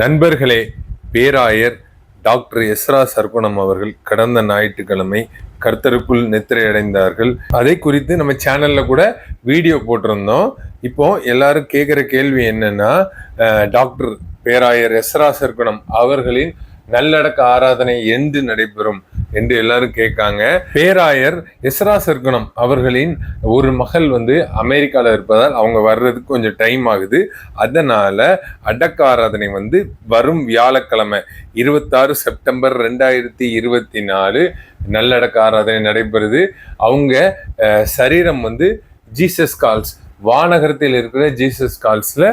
நண்பர்களே பேராயர் doctor Ezra Sargunam அவர்கள் கடந்த ஞாயிற்றுக்கிழமை கர்த்தருக்குள் நித்திரையடைந்தார்கள். அதை குறித்து நம்ம சேனலில் கூட வீடியோ போட்டிருந்தோம். இப்போ எல்லாரும் கேட்குற கேள்வி என்னன்னா டாக்டர் பேராயர் எஸ்ரா சர்க்குணம் அவர்களின் நல்லடக்க ஆராதனை என்று நடைபெறும்? என்று எல்லாரும் கேட்காங்க. பேராயர் எஸ்ரா சர்க்குணம் அவர்களின் ஒரு மகள் வந்து அமெரிக்காவில் இருப்பதால் அவங்க வர்றதுக்கு கொஞ்சம் டைம் ஆகுது. அதனால அடக்க ஆராதனை வந்து வரும் வியாழக்கிழமை இருபத்தாறு செப்டம்பர் ரெண்டாயிரத்தி இருபத்தி நாலு நல்லடக்க ஆராதனை நடைபெறுது. அவங்க சரீரம் வந்து ஜீசஸ் கால்ஸ் வானகரத்தில் இருக்கிற ஜீசஸ் கால்ஸில்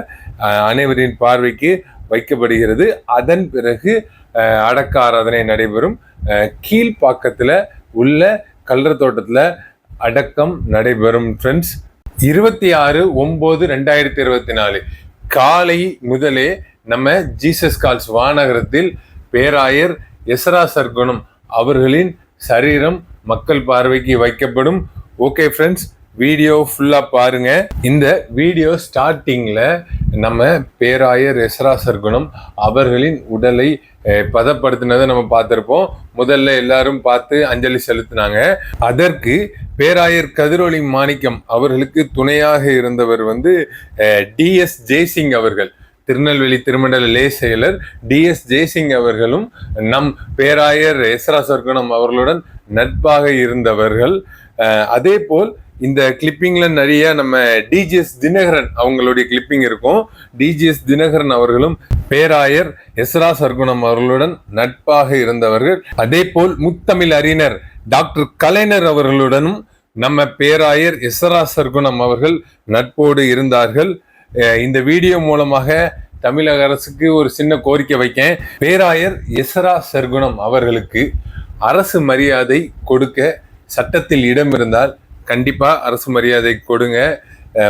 அனைவரின் பார்வைக்கு வைக்கப்படுகிறது. அதன் பிறகு அடக்க ஆராதனை நடைபெறும். கீழ்ப்பாக்கத்தில் உள்ள கல்லற தோட்டத்தில் அடக்கம் நடைபெறும் ஃப்ரெண்ட்ஸ் இருபத்தி ஆறு ஒம்பது ரெண்டாயிரத்தி இருபத்தி நாலு காலை முதலே நம்ம ஜீசஸ் கால்ஸ் வானகரத்தில் பேராயர் எஸ்ரா சர்க்குணம் அவர்களின் சரீரம் மக்கள் பார்வைக்கு வைக்கப்படும். ஓகே ஃப்ரெண்ட்ஸ் வீடியோ ஃபுல்லாக பாருங்க. இந்த வீடியோ ஸ்டார்டிங்கில் நம்ம பேராயர் எஸ்ரா சர்க்குணம் அவர்களின் உடலை பதப்படுத்தினதை நம்ம பார்த்துருப்போம். முதல்ல எல்லாரும் பார்த்து அஞ்சலி செலுத்தினாங்க. அதற்கு பேராயர் கதிரொளி மாணிக்கம் அவர்களுக்கு துணையாக இருந்தவர் வந்து டிஎஸ் ஜெய்சிங் அவர்கள். திருநெல்வேலி திருமண்டல லே செயலர் டிஎஸ் ஜெய்சிங் அவர்களும் நம் பேராயர் எஸ்ரா சர்க்குணம் அவர்களுடன் நட்பாக இருந்தவர்கள். அதே போல் இந்த கிளிப்பிங்ல நிறைய நம்ம டிஜிஎஸ் தினகரன் அவங்களுடைய கிளிப்பிங் இருக்கும். டிஜிஎஸ் தினகரன் அவர்களும் பேராயர் எஸ்ரா சர்க்குணம் அவர்களுடன் நட்பாக இருந்தவர்கள். அதே போல் முத்தமிழ் அறிஞர் டாக்டர் கலைஞர் அவர்களுடனும் நம்ம பேராயர் எஸ்ரா சர்க்குணம் அவர்கள் நட்போடு இருந்தார்கள். இந்த வீடியோ மூலமாக தமிழக அரசுக்கு ஒரு சின்ன கோரிக்கை வைக்கேன். பேராயர் எஸ்ரா சர்க்குணம் அவர்களுக்கு அரசு மரியாதை கொடுக்க சட்டத்தில் இடம் இருந்தால் கண்டிப்பாக அரசு மரியாதை கொடுங்க.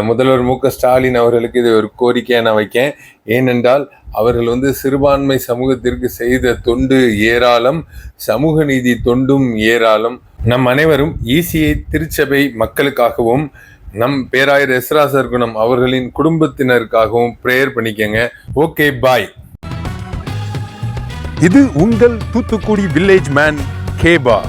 முதல்வர் மு க ஸ்டாலின் அவர்களுக்கு இது ஒரு கோரிக்கையை நான் வைக்கேன். ஏனென்றால் அவர்கள் வந்து சிறுபான்மை சமூகத்திற்கு செய்த தொண்டு ஏராளம் சமூக நீதி தொண்டும் ஏராளம். நம் அனைவரும் ஈசிஐ திருச்சபை மக்களுக்காகவும் நம் பேராயர் எஸ்ராசர் குணம் அவர்களின் குடும்பத்தினருக்காகவும் ப்ரேயர் பண்ணிக்கங்க. ஓகே பாய் இது உங்கள் தூத்துக்குடி வில்லேஜ் மேன் கேபா